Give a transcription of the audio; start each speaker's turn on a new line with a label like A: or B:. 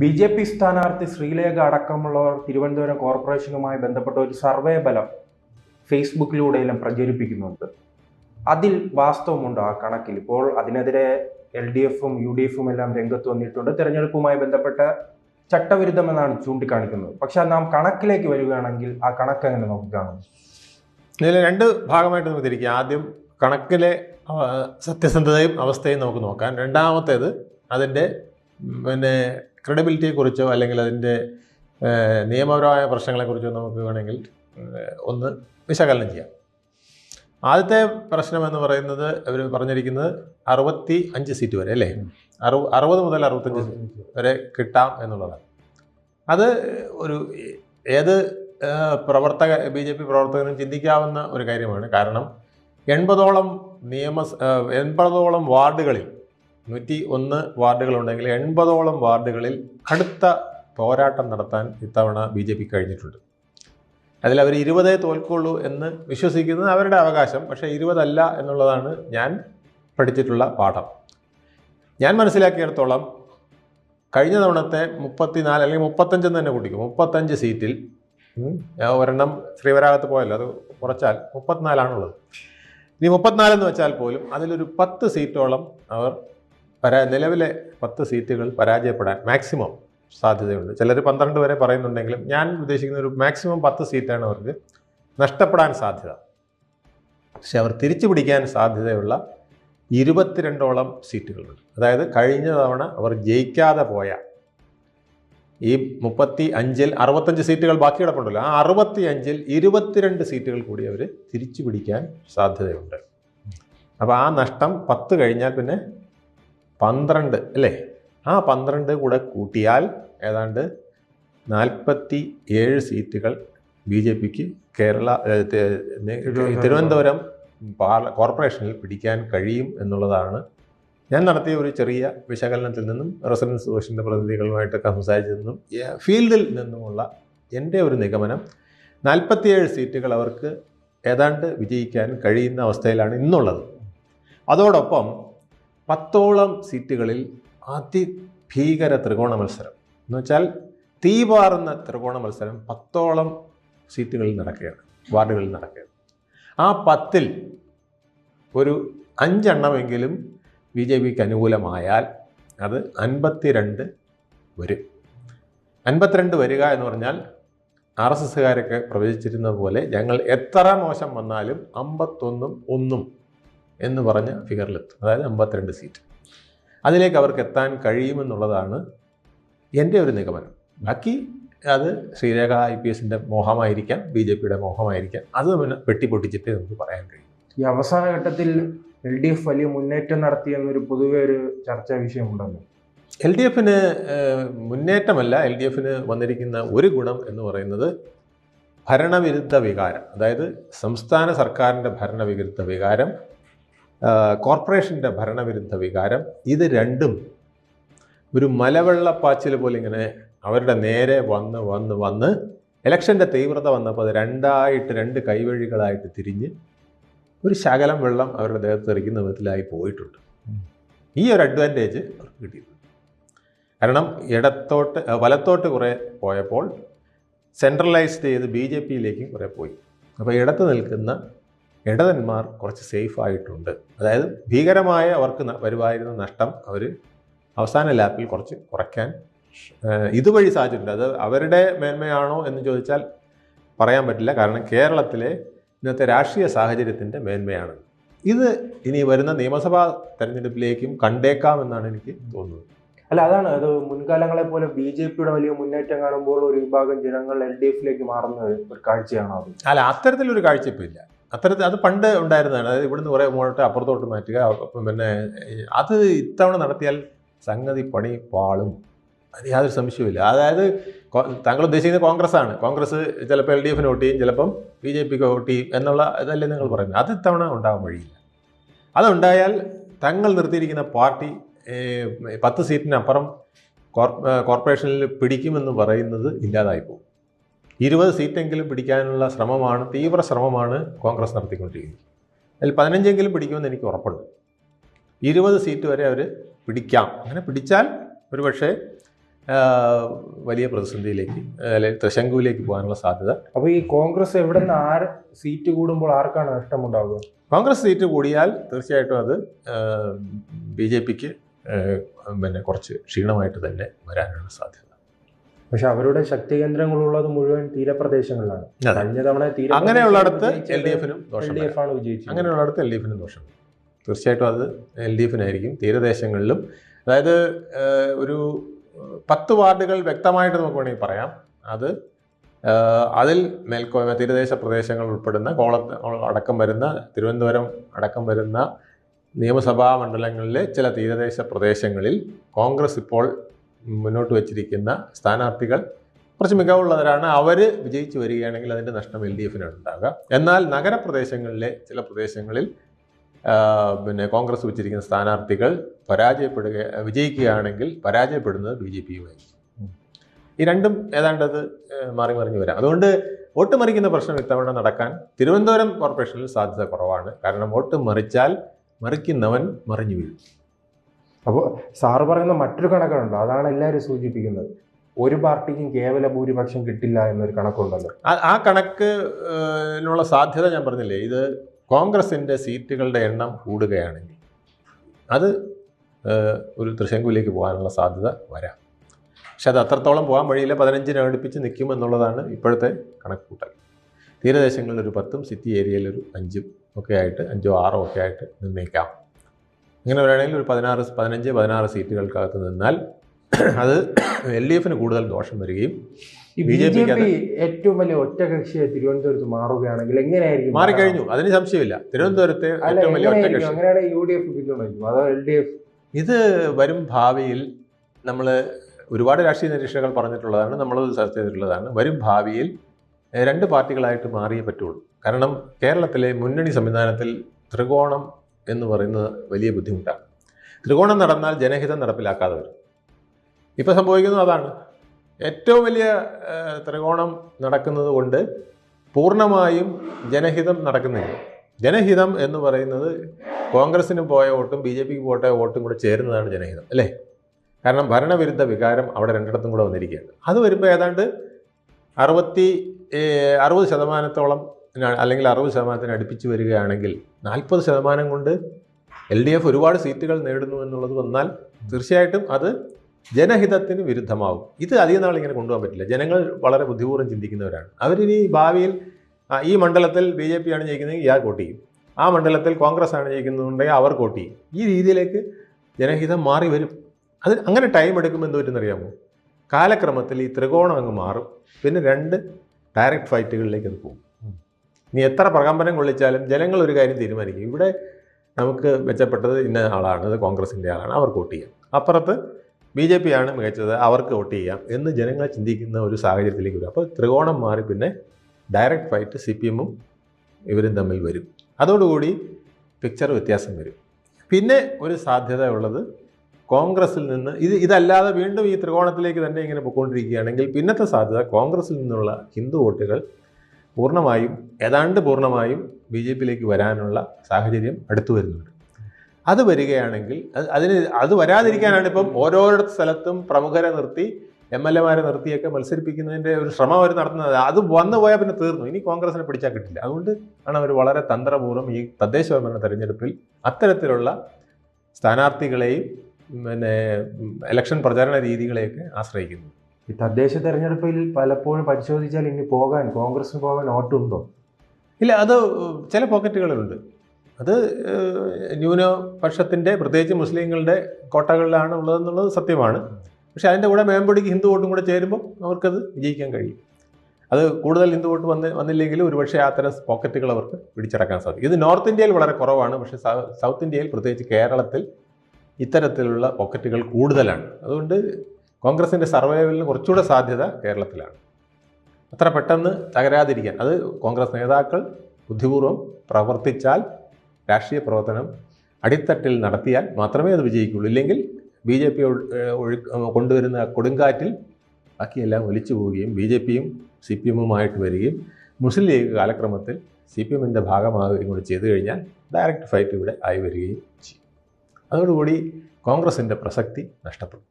A: B J P സ്ഥാനാർത്ഥി ശ്രീലേഖ അടക്കമുള്ളവർ തിരുവനന്തപുരം കോർപ്പറേഷനുമായി ബന്ധപ്പെട്ട ഒരു സർവേ ഫലം ഫേസ്ബുക്കിലൂടെയെല്ലാം പ്രചരിപ്പിക്കുന്നുണ്ട്. അതിൽ വാസ്തവമുണ്ട് ആ കണക്കിൽ. ഇപ്പോൾ അതിനെതിരെ എൽ ഡി എഫും യു ഡി എഫും എല്ലാം രംഗത്ത് വന്നിട്ടുണ്ട്. തെരഞ്ഞെടുപ്പുമായി ബന്ധപ്പെട്ട ചട്ടവിരുദ്ധമെന്നാണ് ചൂണ്ടിക്കാണിക്കുന്നത്. പക്ഷെ നാം കണക്കിലേക്ക് വരികയാണെങ്കിൽ ആ കണക്ക് എങ്ങനെ നോക്കിക്കാണും
B: ഇതിൽ രണ്ട് ഭാഗമായിട്ട് നമുക്ക് തിരിക്കുക ആദ്യം കണക്കിലെ സത്യസന്ധതയും അവസ്ഥയും നമുക്ക് നോക്കാം. രണ്ടാമത്തേത് അതിന്റെ പിന്നെ ക്രെഡിബിലിറ്റിയെക്കുറിച്ചോ അല്ലെങ്കിൽ അതിന്റെ നിയമപരമായ പ്രശ്നങ്ങളെക്കുറിച്ചോ നമുക്ക് വേണമെങ്കിൽ ഒന്ന് വിശകലനം ചെയ്യാം. ആദ്യത്തെ പ്രശ്നം എന്ന് പറയുന്നത് അവർ പറഞ്ഞിരിക്കുന്നത് അറുപത്തി അഞ്ച് സീറ്റ് വരെ അല്ലേ? അറു അറുപത് മുതൽ അറുപത്തഞ്ച് വരെ കിട്ടാം എന്നുള്ളതാണ്. അത് ഒരു ഏത് പ്രവർത്തക ബി ജെ പി പ്രവർത്തകനും ചിന്തിക്കാവുന്ന ഒരു കാര്യമാണ്. കാരണം എൺപതോളം നിയമ എൺപതോളം വാർഡുകളിൽ നൂറ്റി ഒന്ന് വാർഡുകളുണ്ടെങ്കിൽ എൺപതോളം വാർഡുകളിൽ കടുത്ത പോരാട്ടം നടത്താൻ ഇത്തവണ ബി ജെ പി കഴിഞ്ഞിട്ടുണ്ട്. അതിൽ അവർ ഇരുപതേ തോൽക്കുള്ളൂ എന്ന് വിശ്വസിക്കുന്നത് അവരുടെ അവകാശം പക്ഷേ ഇരുപതല്ല എന്നുള്ളതാണ് ഞാൻ പഠിച്ചിട്ടുള്ള പാഠം. ഞാൻ മനസ്സിലാക്കിയിടത്തോളം കഴിഞ്ഞ തവണത്തെ മുപ്പത്തിനാല് അല്ലെങ്കിൽ മുപ്പത്തഞ്ചെന്ന് തന്നെ കൂട്ടിക്കും മുപ്പത്തഞ്ച് സീറ്റിൽ ഒരെണ്ണം ശ്രീവരാഗത്ത് പോയല്ലോ അത് കുറച്ചാൽ മുപ്പത്തിനാലാണുള്ളത്. ഇനി മുപ്പത്തിനാലെന്ന് വെച്ചാൽ പോലും അതിലൊരു പത്ത് സീറ്റോളം അവർ പരാ നിലവിലെ പത്ത് സീറ്റുകൾ പരാജയപ്പെടാൻ മാക്സിമം സാധ്യതയുണ്ട്. ചിലർ പന്ത്രണ്ട് വരെ പറയുന്നുണ്ടെങ്കിലും ഞാൻ ഉദ്ദേശിക്കുന്ന ഒരു മാക്സിമം പത്ത് സീറ്റാണ് അവർക്ക് നഷ്ടപ്പെടാൻ സാധ്യത. പക്ഷെ അവർ തിരിച്ചു പിടിക്കാൻ സാധ്യതയുള്ള ഇരുപത്തിരണ്ടോളം സീറ്റുകളുണ്ട്. അതായത് കഴിഞ്ഞ തവണ അവർ ജയിക്കാതെ പോയ ഈ മുപ്പത്തി അഞ്ചിൽ അറുപത്തഞ്ച് സീറ്റുകൾ ബാക്കി കിടപ്പുണ്ടല്ലോ. ആ അറുപത്തി അഞ്ചിൽ ഇരുപത്തിരണ്ട് സീറ്റുകൾ കൂടി അവർ തിരിച്ചു പിടിക്കാൻ സാധ്യതയുണ്ട്. അപ്പോൾ ആ നഷ്ടം പത്ത് കഴിഞ്ഞാൽ പിന്നെ പന്ത്രണ്ട് അല്ലേ? ആ പന്ത്രണ്ട് കൂടെ കൂട്ടിയാൽ ഏതാണ്ട് നാൽപ്പത്തി ഏഴ് സീറ്റുകൾ ബി ജെ പിക്ക് കേരള തിരുവനന്തപുരം. പാർല കോർപ്പറേഷനിൽ പിടിക്കാൻ കഴിയും എന്നുള്ളതാണ്. ഞാൻ നടത്തിയ ഒരു ചെറിയ വിശകലനത്തിൽ നിന്നും റെസിഡൻസ് സോഷ്യന്റെ പ്രതിനിധികളുമായിട്ടൊക്കെ സംസാരിച്ചതെന്നും ഫീൽഡിൽ നിന്നുമുള്ള എന്റെ ഒരു നിഗമനം നാൽപ്പത്തിയേഴ് സീറ്റുകൾ അവർക്ക് ഏതാണ്ട് വിജയിക്കാൻ കഴിയുന്ന അവസ്ഥയിലാണ് ഇന്നുള്ളത്. അതോടൊപ്പം പത്തോളം സീറ്റുകളിൽ അതിഭീകര ത്രികോണ മത്സരം. എന്ന് വെച്ചാൽ തീപാറുന്ന ത്രികോണ മത്സരം പത്തോളം സീറ്റുകളിൽ നടക്കുകയാണ് വാർഡുകളിൽ നടക്കുകയാണ്. ആ പത്തിൽ ഒരു അഞ്ചെണ്ണമെങ്കിലും ബി ജെ പിക്ക് അനുകൂലമായാൽ അത് അൻപത്തിരണ്ട് വരും. അൻപത്തിരണ്ട് വരിക എന്ന് പറഞ്ഞാൽ ആർ എസ് എസ്സുകാരൊക്കെ പ്രവചിച്ചിരുന്ന പോലെ ഞങ്ങൾ എത്ര മോശം വന്നാലും അമ്പത്തൊന്നും ഒന്നും എന്ന് പറഞ്ഞ ഫിഗറിലെത്തും. അതായത് അമ്പത്തിരണ്ട് സീറ്റ് അതിലേക്ക് അവർക്ക് എത്താൻ കഴിയുമെന്നുള്ളതാണ് എന്റെ ഒരു നിഗമനം. ബാക്കി അത് ശ്രീരേഖ ഐ പി എസിന്റെ മോഹമായിരിക്കാം ബി ജെ പിയുടെ മോഹമായിരിക്കാം. അത് പിന്നെ വെട്ടിപ്പൊട്ടിച്ചിട്ടേ നമുക്ക് പറയാൻ കഴിയും.
A: ഈ അവസാന ഘട്ടത്തിൽ എൽ ഡി എഫ് വലിയ മുന്നേറ്റം നടത്തിയെന്നൊരു പൊതുവെ ഒരു ചർച്ചാ വിഷയമുണ്ടല്ലോ
B: എൽ ഡി എഫിന് മുന്നേറ്റമല്ല. എൽ ഡി എഫിന് വന്നിരിക്കുന്ന ഒരു ഗുണം എന്ന് പറയുന്നത് ഭരണവിരുദ്ധ വികാരം. അതായത് സംസ്ഥാന സർക്കാരിന്റെ ഭരണവിരുദ്ധ വികാരം കോർപ്പറേഷന്റെ ഭരണവിരുദ്ധ വികാരം. ഇത് രണ്ടും ഒരു മലവെള്ളപ്പാച്ചിൽ പോലെ ഇങ്ങനെ അവരുടെ നേരെ വന്ന് വന്ന് വന്ന് ഇലക്ഷന്റെ തീവ്രത വന്നപ്പോൾ അത് രണ്ടായിട്ട് രണ്ട് കൈവഴികളായിട്ട് തിരിഞ്ഞ് ഒരു ശകലം വെള്ളം അവരുടെ ദേഹത്ത് തെറിക്കുന്ന വിധത്തിലായി പോയിട്ടുണ്ട്. ഈ ഒരു അഡ്വാന്റേജ് അവർക്ക് കിട്ടിയിട്ടുണ്ട്. കാരണം ഇടത്തോട്ട് വലത്തോട്ട് കുറേ പോയപ്പോൾ സെൻട്രലൈസ്ഡ് ചെയ്ത് ബി ജെ പിയിലേക്കും കുറേ പോയി. അപ്പോൾ ഇടത്ത് നിൽക്കുന്ന ഇടതന്മാർ കുറച്ച് സേഫ് ആയിട്ടുണ്ട്. അതായത് ഭീകരമായ അവർക്ക് വരുവായിരുന്ന വരുമായിരുന്ന നഷ്ടം അവർ അവസാന ലാപ്പിൽ കുറച്ച് കുറയ്ക്കാൻ ഇതുവഴി സാധിച്ചിട്ടുണ്ട്. അത് അവരുടെ മേന്മയാണോ എന്ന് ചോദിച്ചാൽ പറയാൻ പറ്റില്ല. കാരണം കേരളത്തിലെ ഇന്നത്തെ രാഷ്ട്രീയ സാഹചര്യത്തിന്റെ മേന്മയാണ്. ഇത് ഇനി വരുന്ന നിയമസഭാ തെരഞ്ഞെടുപ്പിലേക്കും കണ്ടേക്കാമെന്നാണ് എനിക്ക് തോന്നുന്നത്.
A: അല്ല അതാണ്. അത് മുൻകാലങ്ങളെ പോലെ ബി ജെ പിയുടെ വലിയ മുന്നേറ്റം കാണുമ്പോൾ ഒരു വിഭാഗം ജനങ്ങൾ എൽ ഡി എഫിലേക്ക് മാറുന്ന ഒരു കാഴ്ചയാണോ അത്?
B: അല്ല അത്തരത്തിലൊരു കാഴ്ച ഇപ്പോൾ ഇല്ല. അത്തരത്തിൽ അത് പണ്ട് ഉണ്ടായിരുന്നതാണ്. അതായത് ഇവിടുന്ന് കുറേ മുകളിലോട്ട് അപ്പുറത്തോട്ട് മാറ്റുക പിന്നെ അത് ഇത്തവണ നടത്തിയാൽ സംഗതി പണി പാളും. അത് യാതൊരു സംശയവുമില്ല. അതായത് താങ്കൾ ഉദ്ദേശിക്കുന്നത് കോൺഗ്രസ് ആണ് കോൺഗ്രസ് ചിലപ്പോൾ എൽ ഡി എഫിന് വോട്ട് ചെയ്യും ചിലപ്പം ബി ജെ പിക്ക് വോട്ട് ചെയ്യും എന്നുള്ള ഇതല്ലേ നിങ്ങൾ പറയുന്നത്. അത് ഇത്തവണ ഉണ്ടാകാൻ വഴിയില്ല. അതുണ്ടായാൽ തങ്ങൾ നിർത്തിയിരിക്കുന്ന പാർട്ടി പത്ത് സീറ്റിനപ്പുറം കോർപ്പറേഷനിൽ പിടിക്കുമെന്ന് പറയുന്നത് ഇല്ലാതായി പോകും ഇരുപത് സീറ്റെങ്കിലും പിടിക്കാനുള്ള ശ്രമമാണ് തീവ്ര ശ്രമമാണ് കോൺഗ്രസ് നടത്തിക്കൊണ്ടിരിക്കുന്നത്. അതിൽ പതിനഞ്ചെങ്കിലും പിടിക്കുമെന്ന് എനിക്ക് ഉറപ്പുണ്ട്. ഇരുപത് സീറ്റ് വരെ അവർ പിടിക്കാം. അങ്ങനെ പിടിച്ചാൽ ഒരുപക്ഷെ വലിയ പ്രതിസന്ധിയിലേക്ക് അല്ലെങ്കിൽ ത്രിശങ്കുവിലേക്ക് പോകാനുള്ള സാധ്യത.
A: അപ്പോൾ ഈ കോൺഗ്രസ് എവിടെ നിന്ന് ആര് സീറ്റ് കൂടുമ്പോൾ ആർക്കാണ് നഷ്ടമുണ്ടാവുക?
B: കോൺഗ്രസ് സീറ്റ് കൂടിയാൽ തീർച്ചയായിട്ടും അത് ബി ജെ പിക്ക് പിന്നെ കുറച്ച് ക്ഷീണമായിട്ട് തന്നെ വരാനുള്ള സാധ്യത.
A: പക്ഷെ അവരുടെ ശക്തി കേന്ദ്രങ്ങളുള്ളത് മുഴുവൻ തീരപ്രദേശങ്ങളിലാണ്. കഴിഞ്ഞ തവണ
B: അങ്ങനെയുള്ളിടത്ത് എൽ ഡി എഫിനും ദോഷം
A: എൽ ഡി എഫ് ആണ് വിജയിച്ചത്.
B: അങ്ങനെയുള്ളിടത്ത് എൽ ഡി എഫിനും ദോഷം. തീർച്ചയായിട്ടും അത് എൽ ഡി എഫിനായിരിക്കും തീരദേശങ്ങളിലും. അതായത് ഒരു പത്ത് വാർഡുകൾ വ്യക്തമായിട്ട് നമുക്ക് വേണമെങ്കിൽ പറയാം. അത് അതിൽ മേൽക്കോയ്മ തീരദേശ പ്രദേശങ്ങൾ ഉൾപ്പെടുന്ന കോളത്ത് അടക്കം വരുന്ന തിരുവനന്തപുരം അടക്കം വരുന്ന നിയമസഭാ മണ്ഡലങ്ങളിലെ ചില തീരദേശ പ്രദേശങ്ങളിൽ കോൺഗ്രസ് ഇപ്പോൾ മുന്നോട്ട് വച്ചിരിക്കുന്ന സ്ഥാനാർത്ഥികൾ കുറച്ച് മികവുള്ളവരാണ്. അവർ വിജയിച്ചു വരികയാണെങ്കിൽ അതിന്റെ നഷ്ടം എൽ ഡി എഫിനാണ് ഉണ്ടാകുക എന്നാൽ നഗരപ്രദേശങ്ങളിലെ ചില പ്രദേശങ്ങളിൽ പിന്നെ കോൺഗ്രസ് വെച്ചിരിക്കുന്ന സ്ഥാനാർത്ഥികൾ പരാജയപ്പെടുക വിജയിക്കുകയാണെങ്കിൽ പരാജയപ്പെടുന്നത് ബി ജെ പിയുമായിരിക്കും. ഈ രണ്ടും ഏതാണ്ട് അത് ഏഹ്, മാറി മറിഞ്ഞു വരാം. അതുകൊണ്ട് വോട്ട് മറിക്കുന്ന പ്രശ്നം ഇത്തവണ നടക്കാൻ തിരുവനന്തപുരം കോർപ്പറേഷനിൽ സാധ്യത കുറവാണ്. കാരണം വോട്ട് മറിച്ചാൽ മറിക്കുന്നവൻ മറിഞ്ഞു വീഴും.
A: അപ്പോൾ സാറ് പറയുന്ന മറ്റൊരു കണക്കുണ്ടോ അതാണ് എല്ലാവരും സൂചിപ്പിക്കുന്നത്. ഒരു പാർട്ടിക്കും കേവല ഭൂരിപക്ഷം കിട്ടില്ല എന്നൊരു കണക്കുണ്ടല്ലോ.
B: ആ- കണക്കിനുള്ള സാധ്യത ഞാൻ പറഞ്ഞില്ലേ? ഇത് കോൺഗ്രസിന്റെ സീറ്റുകളുടെ എണ്ണം കൂടുകയാണെങ്കിൽ അത് ഒരു തൃശങ്കുവിലേക്ക് പോകാനുള്ള സാധ്യത വരാം. പക്ഷെ അത് അത്രത്തോളം പോകാൻ വഴിയില്ല. പതിനഞ്ചിന് അടുപ്പിച്ച് നിൽക്കുമെന്നുള്ളതാണ് ഇപ്പോഴത്തെ കണക്കുകൂട്ടൽ തീരദേശങ്ങളിൽ ഒരു പത്തും സിറ്റി ഏരിയയിൽ ഒരു അഞ്ചും ഒക്കെ ആയിട്ട് അഞ്ചോ ആറോ ഒക്കെ ആയിട്ട് നിർണയിക്കാം. ഇങ്ങനെ വരികയാണെങ്കിൽ ഒരു പതിനാറ് പതിനഞ്ച് പതിനാറ് സീറ്റുകൾക്കകത്ത് നിന്നാൽ അത് എൽ ഡി എഫിന് കൂടുതൽ ദോഷം വരികയും
A: ബി ജെ പി ഏറ്റവും വലിയ ഒറ്റകക്ഷിയെ തിരുവനന്തപുരത്ത് മാറുകയാണെങ്കിൽ എങ്ങനെയായിരിക്കും
B: മാറിക്കഴിഞ്ഞു. അതിന് സംശയമില്ല. തിരുവനന്തപുരത്തെ ഏറ്റവും വലിയ ഒറ്റകക്ഷി
A: അങ്ങനെയാണെങ്കിൽ യു ഡി എഫ് പിന്തുണയ്ക്കും. അതോ എൽ ഡി എഫ്?
B: ഇത് വരും ഭാവിയിൽ നമ്മൾ ഒരുപാട് രാഷ്ട്രീയ നിരീക്ഷകർ പറഞ്ഞിട്ടുള്ളതാണ് നമ്മൾ ചർച്ച ചെയ്തിട്ടുള്ളതാണ്. വരും ഭാവിയിൽ രണ്ട് പാർട്ടികളായിട്ട് മാറിയേ പറ്റുള്ളൂ. കാരണം കേരളത്തിലെ മുന്നണി സംവിധാനത്തിൽ ത്രികോണം എന്ന് പറയുന്നത് വലിയ ബുദ്ധിമുട്ടാണ്. ത്രികോണം നടന്നാൽ ജനഹിതം നടപ്പിലാക്കാതെ വരും. ഇപ്പോൾ സംഭവിക്കുന്നത് അതാണ്. ഏറ്റവും വലിയ ത്രികോണം നടക്കുന്നത് കൊണ്ട് പൂർണമായും ജനഹിതം നടക്കുന്നില്ല. ജനഹിതം എന്ന് പറയുന്നത് കോൺഗ്രസിന് പോയ വോട്ടും ബി ജെ പിക്ക് പോയ വോട്ടും കൂടെ ചേരുന്നതാണ് ജനഹിതം അല്ലേ? കാരണം ഭരണവിരുദ്ധ വികാരം അവിടെ രണ്ടിടത്തും കൂടെ വന്നിരിക്കുകയാണ്. അത് വരുമ്പോൾ ഏതാണ്ട് അറുപത്തി അറുപത് ശതമാനത്തോളം അല്ലെങ്കിൽ അറുപത് ശതമാനത്തിന് അടുപ്പിച്ച് വരികയാണെങ്കിൽ നാൽപ്പത് ശതമാനം കൊണ്ട് എൽ ഡി എഫ് ഒരുപാട് സീറ്റുകൾ നേടുന്നു എന്നുള്ളത് വന്നാൽ തീർച്ചയായിട്ടും അത് ജനഹിതത്തിന് വിരുദ്ധമാവും. ഇത് അധികം നാൾ ഇങ്ങനെ കൊണ്ടുപോകാൻ പറ്റില്ല. ജനങ്ങൾ വളരെ ബുദ്ധിപൂർവം ചിന്തിക്കുന്നവരാണ്. അവരിനി ഭാവിയിൽ ഈ മണ്ഡലത്തിൽ ബി ജെ പി ആണ് ജയിക്കുന്നതെങ്കിൽ ഇയാൾ വോട്ട് ചെയ്യും. ആ മണ്ഡലത്തിൽ കോൺഗ്രസ് ആണ് ജയിക്കുന്നുണ്ടെങ്കിൽ അവർ വോട്ട് ചെയ്യും. ഈ രീതിയിലേക്ക് ജനഹിതം മാറി വരും. അത് അങ്ങനെ ടൈം എടുക്കുമ്പോൾ എന്ത് പറ്റുമെന്നറിയാമോ കാലക്രമത്തിൽ ഈ ത്രികോണം അങ്ങ് മാറും. പിന്നെ രണ്ട് ഡയറക്റ്റ് ഫൈറ്റുകളിലേക്ക് അത് പോകും. ഇനി എത്ര പ്രകമ്പനം കൊള്ളിച്ചാലും ജനങ്ങൾ ഒരു കാര്യം തീരുമാനിക്കും. ഇവിടെ നമുക്ക് മെച്ചപ്പെട്ടത് ഇന്ന ആളാണ് അത് കോൺഗ്രസിന്റെ ആളാണ് അവർക്ക് വോട്ട് ചെയ്യാം. അപ്പുറത്ത് ബി ജെ പി ആണ് മികച്ചത് അവർക്ക് വോട്ട് ചെയ്യാം എന്ന് ജനങ്ങൾ ചിന്തിക്കുന്ന ഒരു സാഹചര്യത്തിലേക്ക് വരും. അപ്പോൾ ത്രികോണം മാറി പിന്നെ ഡയറക്റ്റ് ഫൈറ്റ് സി പി എമ്മും ഇവരും തമ്മിൽ വരും. അതോടുകൂടി പിക്ചർ വ്യത്യാസം വരും. പിന്നെ ഒരു സാധ്യത ഉള്ളത് കോൺഗ്രസിൽ നിന്ന് ഇത് ഇതല്ലാതെ വീണ്ടും ഈ ത്രികോണത്തിലേക്ക് തന്നെ ഇങ്ങനെ പോയിക്കൊണ്ടിരിക്കുകയാണെങ്കിൽ പിന്നത്തെ സാധ്യത കോൺഗ്രസിൽ നിന്നുള്ള ഹിന്ദു വോട്ടുകൾ പൂർണമായും ഏതാണ്ട് പൂർണമായും ബി ജെ പിയിലേക്ക് വരാനുള്ള സാഹചര്യം അടുത്തു വരുന്നുണ്ട്. അത് വരികയാണെങ്കിൽ അത് അതിന് അത് വരാതിരിക്കാനാണ് ഇപ്പം ഓരോരോ സ്ഥലത്തും പ്രമുഖരെ നിർത്തി എം എൽ എമാരെ നിർത്തിയൊക്കെ മത്സരിപ്പിക്കുന്നതിന്റെ ഒരു ശ്രമം അവർ നടത്തുന്നത്. അത് വന്നു പോയാൽ പിന്നെ തീർന്നു. ഇനി കോൺഗ്രസിനെ പിടിച്ചാൽ കിട്ടില്ല. അതുകൊണ്ട് ആണ് അവർ വളരെ തന്ത്രപൂർവം ഈ തദ്ദേശ ഭരണ തെരഞ്ഞെടുപ്പിൽ അത്തരത്തിലുള്ള സ്ഥാനാർത്ഥികളെയും പിന്നെ ഇലക്ഷൻ പ്രചാരണ രീതികളെയൊക്കെ ആശ്രയിക്കുന്നു
A: ഈ തദ്ദേശ തെരഞ്ഞെടുപ്പിൽ പലപ്പോഴും പരിശോധിച്ചാൽ ഇനി പോകാൻ കോൺഗ്രസിന് പോകാൻ ഓട്ടുണ്ടോ
B: ഇല്ല അത് ചില പോക്കറ്റുകളിലുണ്ട് അത് ന്യൂനപക്ഷത്തിന്റെ പ്രത്യേകിച്ച് മുസ്ലിങ്ങളുടെ കോട്ടകളിലാണ് ഉള്ളതെന്നുള്ളത് സത്യമാണ്. പക്ഷേ അതിന്റെ കൂടെ മേമ്പടിക്ക് ഹിന്ദു വോട്ടും കൂടെ ചേരുമ്പോൾ അവർക്കത് വിജയിക്കാൻ കഴിയും. അത് കൂടുതൽ ഹിന്ദു വോട്ട് വന്ന് വന്നില്ലെങ്കിലും ഒരുപക്ഷെ അത്തരം പോക്കറ്റുകൾ അവർക്ക് പിടിച്ചടക്കാൻ സാധിക്കും. ഇത് നോർത്ത് ഇന്ത്യയിൽ വളരെ കുറവാണ്. പക്ഷേ സൗത്ത് ഇന്ത്യയിൽ പ്രത്യേകിച്ച് കേരളത്തിൽ ഇത്തരത്തിലുള്ള പോക്കറ്റുകൾ കൂടുതലാണ്. അതുകൊണ്ട് കോൺഗ്രസിന്റെ സർവൈവലിന് കുറച്ചുകൂടെ സാധ്യത കേരളത്തിലാണ്. അത്ര പെട്ടെന്ന് തകരാതിരിക്കാൻ. അത് കോൺഗ്രസ് നേതാക്കൾ ബുദ്ധിപൂർവം പ്രവർത്തിച്ചാൽ രാഷ്ട്രീയ പ്രവർത്തനം അടിത്തട്ടിൽ നടത്തിയാൽ മാത്രമേ അത് വിജയിക്കുള്ളൂ. ഇല്ലെങ്കിൽ ബി ജെ പി കൊണ്ടുവരുന്ന കൊടുങ്കാറ്റിൽ ബാക്കിയെല്ലാം ഒലിച്ചു പോവുകയും ബി ജെ പിയും സി പി എമ്മുമായിട്ട് വരികയും മുസ്ലിം ലീഗ് കാലക്രമത്തിൽ സി പി എമ്മിന്റെ ഭാഗമാകുകയും കൂടി ചെയ്തു കഴിഞ്ഞാൽ ഡയറക്റ്റ് ഫൈറ്റ് ഇവിടെ ആയി വരികയും ചെയ്യും. അതോടുകൂടി കോൺഗ്രസിന്റെ പ്രസക്തി നഷ്ടപ്പെടും.